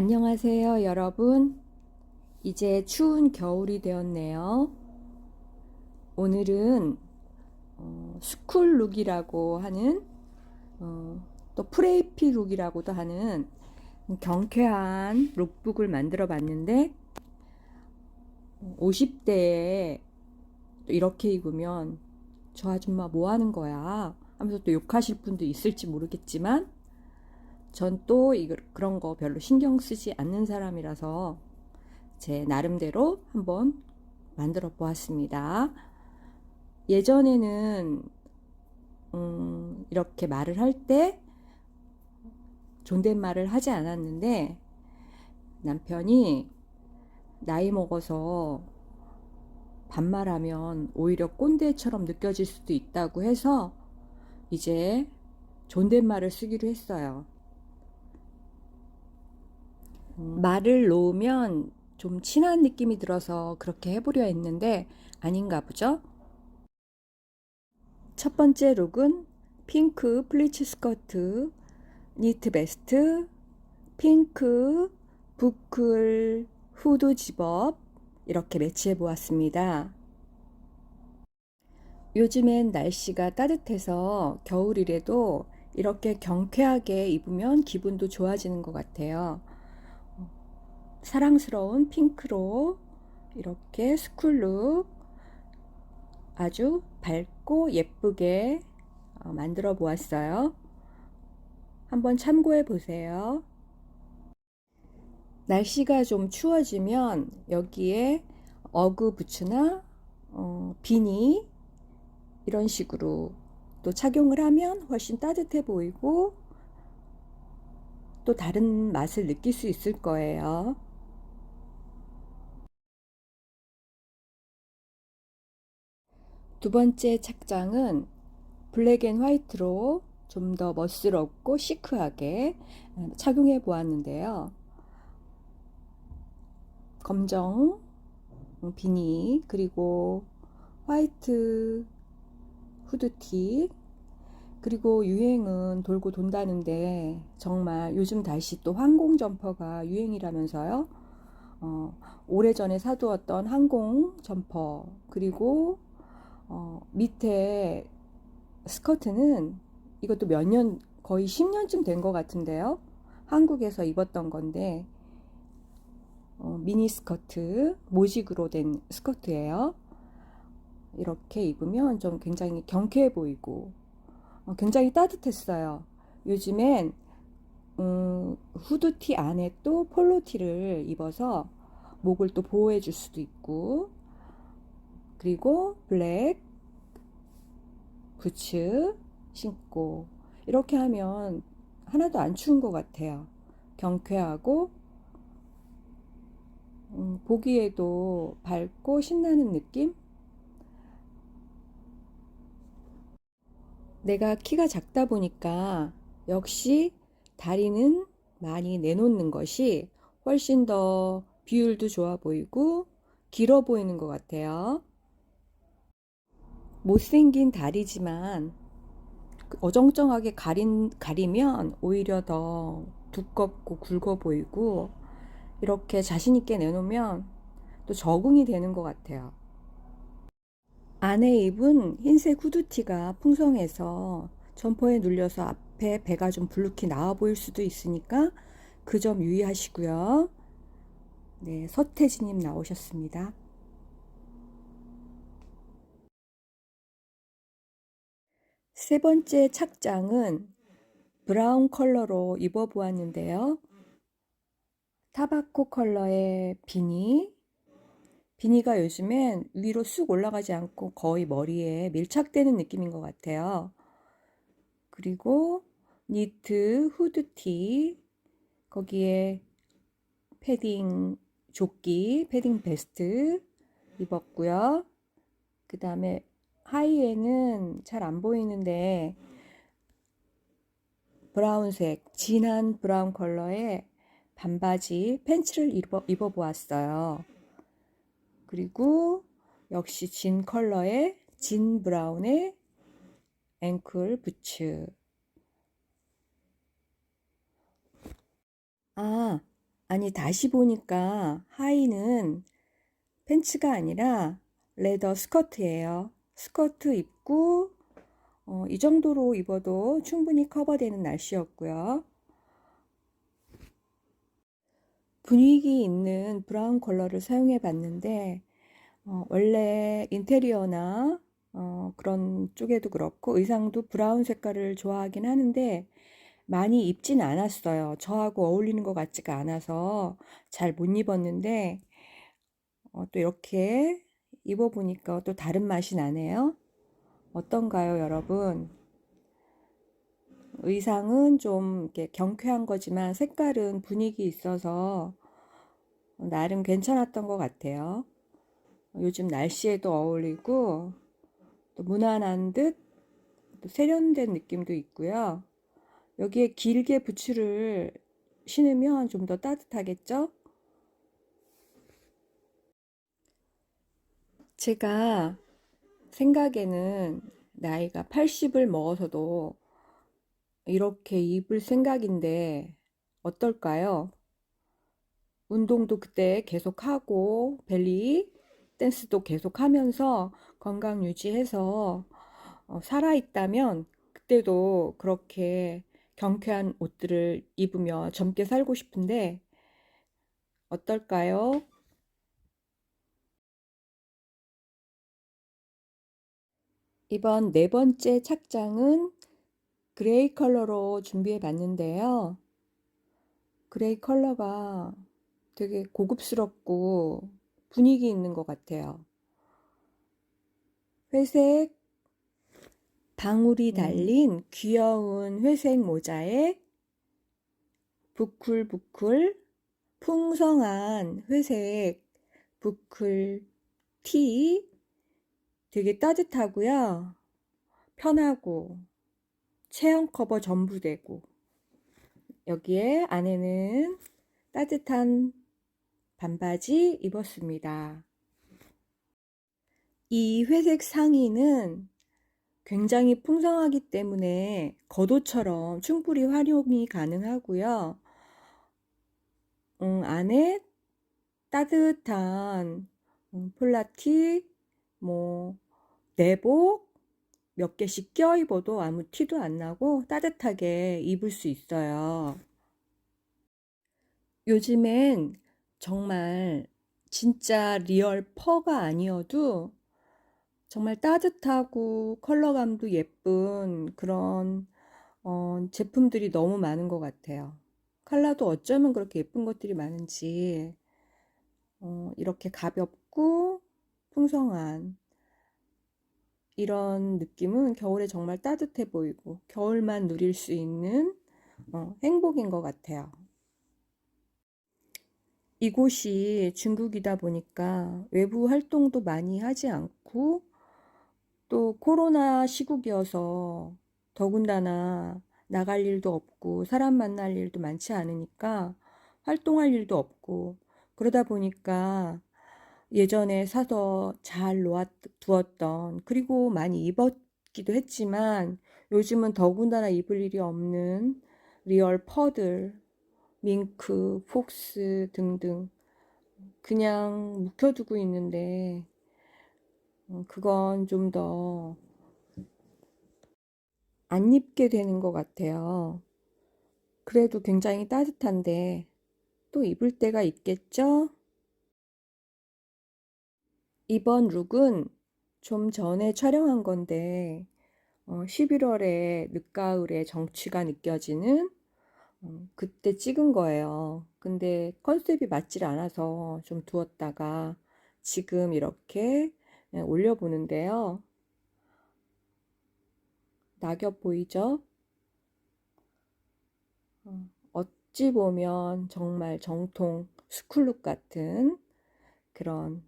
안녕하세요, 여러분. 이제 추운 겨울이 되었네요. 오늘은 어, 스쿨 룩이라고 하는 어, 또 프레이피 룩이라고도 하는 경쾌한 룩북을 만들어 봤는데 50대에 이렇게 입으면 저 아줌마 뭐 하는 거야? 하면서 또 욕하실 분도 있을지 모르겠지만 전 또 그런 거 별로 신경 쓰지 않는 사람이라서 제 나름대로 한번 만들어 보았습니다. 예전에는 음, 이렇게 말을 할 때 존댓말을 하지 않았는데 남편이 나이 먹어서 반말하면 오히려 꼰대처럼 느껴질 수도 있다고 해서 이제 존댓말을 쓰기로 했어요. 음, 말을 놓으면 좀 친한 느낌이 들어서 그렇게 해보려 했는데 아닌가 보죠? 첫 번째 룩은 핑크 플리츠 스커트, 니트 베스트, 핑크 부클 후드 집업 이렇게 매치해 보았습니다. 요즘엔 날씨가 따뜻해서 겨울이라도 이렇게 경쾌하게 입으면 기분도 좋아지는 것 같아요. 사랑스러운 핑크로 이렇게 스쿨룩 아주 밝고 예쁘게 어, 만들어 보았어요. 한번 참고해 보세요. 날씨가 좀 추워지면 여기에 어그 부츠나 어, 비니 이런 식으로 또 착용을 하면 훨씬 따뜻해 보이고 또 다른 맛을 느낄 수 있을 거예요. 두 번째 착장은 블랙 앤 화이트로 좀 더 멋스럽고 시크하게 음, 착용해 보았는데요. 검정 비니 그리고 화이트 후드티 그리고 유행은 돌고 돈다는데 정말 요즘 다시 또 항공 점퍼가 유행이라면서요. 어, 오래전에 사두었던 항공 점퍼 그리고 어, 밑에 스커트는 이것도 몇 년, 거의 10년쯤 된 것 같은데요. 한국에서 입었던 건데, 어, 미니 스커트, 모직으로 된 스커트예요. 이렇게 입으면 좀 굉장히 경쾌해 보이고, 어, 굉장히 따뜻했어요. 요즘엔, 음, 후드티 안에 또 폴로티를 입어서 목을 또 보호해 줄 수도 있고, 그리고 블랙 부츠 신고 이렇게 하면 하나도 안 추운 것 같아요. 경쾌하고 음, 보기에도 밝고 신나는 느낌? 내가 키가 작다 보니까 역시 다리는 많이 내놓는 것이 훨씬 더 비율도 좋아 보이고 길어 보이는 것 같아요. 못생긴 다리지만 그 어정쩡하게 가린, 가리면 오히려 더 두껍고 굵어 보이고 이렇게 자신있게 내놓으면 또 적응이 되는 것 같아요. 안에 입은 흰색 후드티가 풍성해서 점퍼에 눌려서 앞에 배가 좀 불룩히 나와 보일 수도 있으니까 그 점 유의하시고요. 네, 서태지님 나오셨습니다. 세 번째 착장은 브라운 컬러로 입어보았는데요. 타바코 컬러의 비니. 비니가 요즘엔 위로 쑥 올라가지 않고 거의 머리에 밀착되는 느낌인 것 같아요. 그리고 니트 후드티, 거기에 패딩 조끼, 패딩 베스트 입었고요. 그 다음에 하이에는 잘 안 보이는데 브라운색, 진한 브라운 컬러의 반바지, 팬츠를 입어, 입어 보았어요. 그리고 역시 진 컬러의 진 브라운의 앵클 부츠. 아, 아니, 다시 보니까 하의는 팬츠가 아니라 레더 스커트예요. 스커트 입고 어, 이 정도로 입어도 충분히 커버되는 날씨였고요. 분위기 있는 브라운 컬러를 사용해 봤는데 어, 원래 인테리어나 어, 그런 쪽에도 그렇고 의상도 브라운 색깔을 좋아하긴 하는데 많이 입진 않았어요. 저하고 어울리는 것 같지가 않아서 잘 못 입었는데 어, 또 이렇게 입어보니까 또 다른 맛이 나네요. 어떤가요, 여러분? 의상은 좀 이렇게 경쾌한 거지만 색깔은 분위기 있어서 나름 괜찮았던 것 같아요. 요즘 날씨에도 어울리고 또 무난한 듯 또 세련된 느낌도 있고요. 여기에 길게 부츠를 신으면 좀 더 따뜻하겠죠? 제가 생각에는 나이가 80을 먹어서도 이렇게 입을 생각인데 어떨까요? 운동도 그때 계속하고 벨리 댄스도 계속하면서 건강 유지해서 어, 살아있다면 그때도 그렇게 경쾌한 옷들을 입으며 젊게 살고 싶은데 어떨까요? 이번 네 번째 착장은 그레이 컬러로 준비해 봤는데요. 그레이 컬러가 되게 고급스럽고 분위기 있는 것 같아요. 회색 방울이 달린 귀여운 회색 모자에 부클부클 풍성한 회색 부클 티 되게 따뜻하고요. 편하고 체형 커버 전부 되고 여기에 안에는 따뜻한 반바지 입었습니다. 이 회색 상의는 굉장히 풍성하기 때문에 겉옷처럼 충분히 활용이 가능하고요. 음, 안에 따뜻한 음, 폴라티, 뭐 내복 몇 개씩 껴 입어도 아무 티도 안 나고 따뜻하게 입을 수 있어요. 요즘엔 정말 진짜 리얼 퍼가 아니어도 정말 따뜻하고 컬러감도 예쁜 그런 어, 제품들이 너무 많은 것 같아요. 컬러도 어쩌면 그렇게 예쁜 것들이 많은지 어, 이렇게 가볍고 풍성한 이런 느낌은 겨울에 정말 따뜻해 보이고 겨울만 누릴 수 있는 어, 행복인 것 같아요. 이곳이 중국이다 보니까 외부 활동도 많이 하지 않고 또 코로나 시국이어서 더군다나 나갈 일도 없고 사람 만날 일도 많지 않으니까 활동할 일도 없고 그러다 보니까 예전에 사서 잘 놓아두었던 그리고 많이 입었기도 했지만 요즘은 더군다나 입을 일이 없는 리얼 퍼들, 밍크, 폭스 등등 그냥 묵혀두고 있는데 어, 그건 좀 더 안 입게 되는 것 같아요. 그래도 굉장히 따뜻한데 또 입을 때가 있겠죠? 이번 룩은 좀 전에 촬영한 건데 어, 11월에 늦가을에 정취가 느껴지는 어, 그때 찍은 거예요. 근데 컨셉이 맞질 않아서 좀 두었다가 지금 이렇게 예, 올려보는데요. 낙엽 보이죠? 어, 어찌 보면 정말 정통 스쿨룩 같은 그런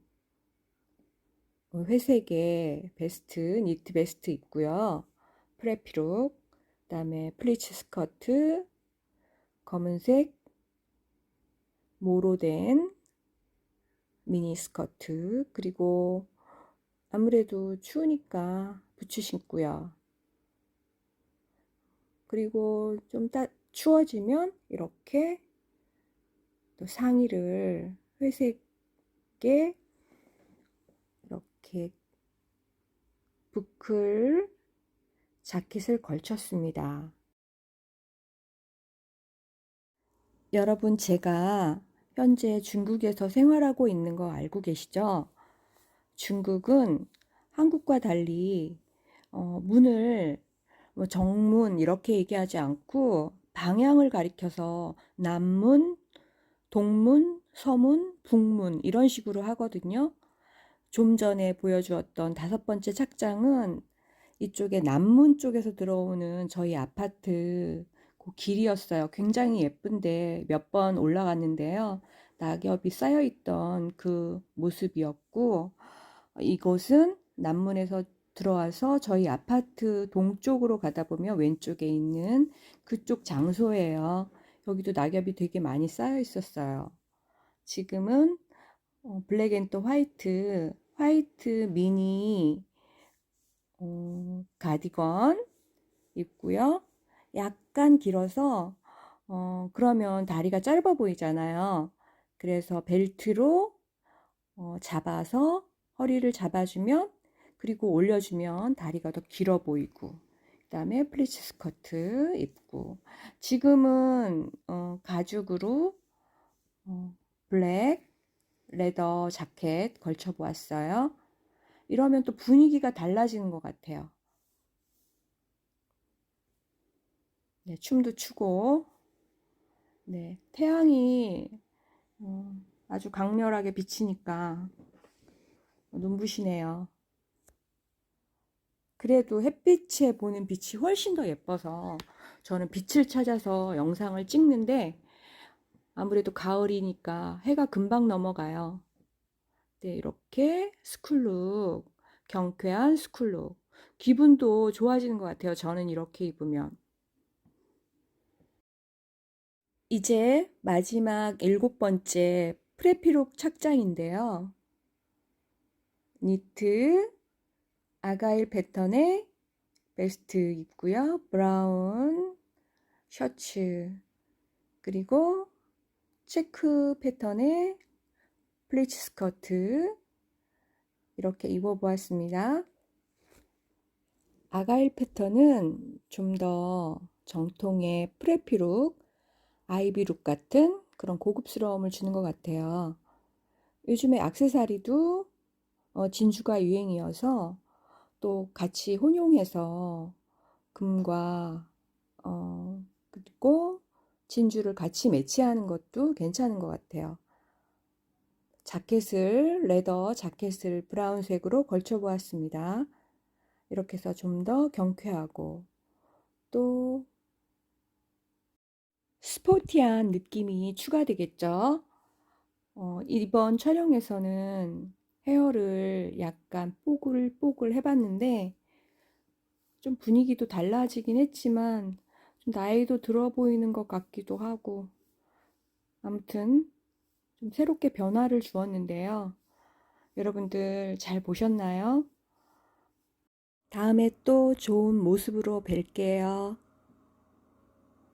회색의 베스트, 니트 베스트 있고요. 프레피룩, 그 다음에 플리츠 스커트, 검은색 모로 된 미니 스커트, 그리고 아무래도 추우니까 부츠 신고요. 그리고 좀 따, 추워지면 이렇게 또 상의를 회색에 이렇게 부클 자켓을 걸쳤습니다. 여러분, 제가 현재 중국에서 생활하고 있는 거 알고 계시죠? 중국은 한국과 달리 어, 문을 뭐 정문 이렇게 얘기하지 않고 방향을 가리켜서 남문, 동문, 서문, 북문 이런 식으로 하거든요. 좀 전에 보여주었던 다섯 번째 착장은 이쪽에 남문 쪽에서 들어오는 저희 아파트 그 길이었어요. 굉장히 예쁜데 몇 번 올라갔는데요. 낙엽이 쌓여 있던 그 모습이었고 이곳은 남문에서 들어와서 저희 아파트 동쪽으로 가다 보면 왼쪽에 있는 그쪽 장소예요. 여기도 낙엽이 되게 많이 쌓여 있었어요. 지금은 어, 블랙 앤또 화이트, 화이트 미니 어, 가디건 입고요. 약간 길어서 어, 그러면 다리가 짧아 보이잖아요. 그래서 벨트로 어, 잡아서 허리를 잡아주면 그리고 올려주면 다리가 더 길어 보이고 그 다음에 플리츠 스커트 입고 지금은 어, 가죽으로 어, 블랙 레더 자켓 걸쳐 보았어요. 이러면 또 분위기가 달라지는 것 같아요. 네, 춤도 추고, 네, 태양이 어, 아주 강렬하게 비치니까 눈부시네요. 그래도 햇빛에 보는 빛이 훨씬 더 예뻐서 저는 빛을 찾아서 영상을 찍는데 아무래도 가을이니까 해가 금방 넘어가요. 네, 이렇게 스쿨룩, 경쾌한 스쿨룩. 기분도 좋아지는 것 같아요. 저는 이렇게 입으면. 이제 마지막 일곱 번째 프레피룩 착장인데요. 니트, 아가일 패턴의 베스트 입고요. 브라운 셔츠, 그리고 체크 패턴의 플리츠 스커트 이렇게 입어보았습니다. 아가일 패턴은 좀 더 정통의 프레피룩, 아이비룩 같은 그런 고급스러움을 주는 것 같아요. 요즘에 악세사리도 어, 진주가 유행이어서 또 같이 혼용해서 금과 어, 그리고 진주를 같이 매치하는 것도 괜찮은 것 같아요. 자켓을 레더 자켓을 브라운색으로 걸쳐 보았습니다. 이렇게 해서 좀 더 경쾌하고 또 스포티한 느낌이 추가되겠죠. 어, 이번 촬영에서는 헤어를 약간 뽀글뽀글 해봤는데 좀 분위기도 달라지긴 했지만 좀 나이도 들어 보이는 것 같기도 하고 아무튼 좀 새롭게 변화를 주었는데요. 여러분들 잘 보셨나요? 다음에 또 좋은 모습으로 뵐게요.